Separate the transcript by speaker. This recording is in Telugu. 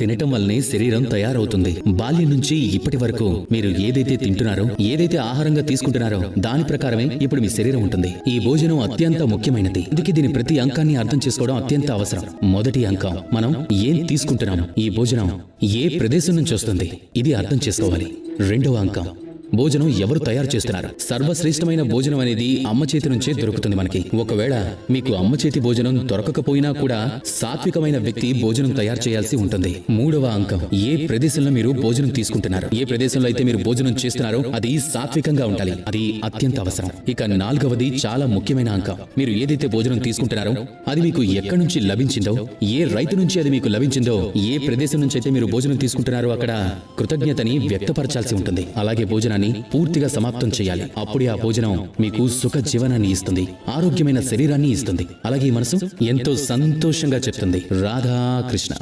Speaker 1: తినటం వల్లనే శరీరం తయారవుతుంది. బాల్యం నుంచి ఇప్పటి వరకు మీరు ఏదైతే తింటున్నారో ఏదైతే ఆహారంగా తీసుకుంటున్నారో దాని ప్రకారమే ఇప్పుడు మీ శరీరం ఉంటుంది. ఈ భోజనం అత్యంత ముఖ్యమైనది. అందుకే దీని ప్రతి అంకాన్ని అర్థం చేసుకోవడం అత్యంత అవసరం. మొదటి అంకం మనం ఏం తీసుకుంటున్నాం ఈ భోజనం ఏ ప్రదేశం నుంచి వస్తుంది? ఇది అర్థం చేసుకోవాలి. రెండవ అంకం భోజనం ఎవరు తయారు చేస్తున్నారు? సర్వశ్రేష్టమైన భోజనం అనేది అమ్మ చేతి నుంచే దొరుకుతుంది మనకి. ఒకవేళ మీకు అమ్మ చేతి భోజనం దొరకకపోయినా కూడా సాత్వికమైన వ్యక్తి భోజనం తయారు చేయాల్సి ఉంటుంది. మూడవ అంకం. ఏ ప్రదేశంలో మీరు భోజనం తీసుకుంటున్నారు? ఏ ప్రదేశంలో అయితే మీరు భోజనం చేస్తున్నారో అది సాత్వికంగా ఉండాలి. అది అత్యంత అవసరం. ఇక నాలుగవది చాలా ముఖ్యమైన అంకం. మీరు ఏదైతే భోజనం తీసుకుంటున్నారో అది మీకు ఎక్కడి నుంచి లభించిందో ఏ రైతు నుంచి అది మీకు లభించిందో ఏ ప్రదేశం నుంచి అయితే మీరు భోజనం తీసుకుంటున్నారో అక్కడ కృతజ్ఞతని వ్యక్తపరచాల్సి ఉంటుంది. అలాగే భోజనం భోజనాన్ని పూర్తిగా సమాప్తం చేయాలి. అప్పుడే ఆ భోజనం మీకు సుఖ జీవనాన్ని ఇస్తుంది. ఆరోగ్యమైన శరీరాన్ని ఇస్తుంది. అలాగే మనసు ఎంతో సంతోషంగా చెప్తుంది. రాధా కృష్ణ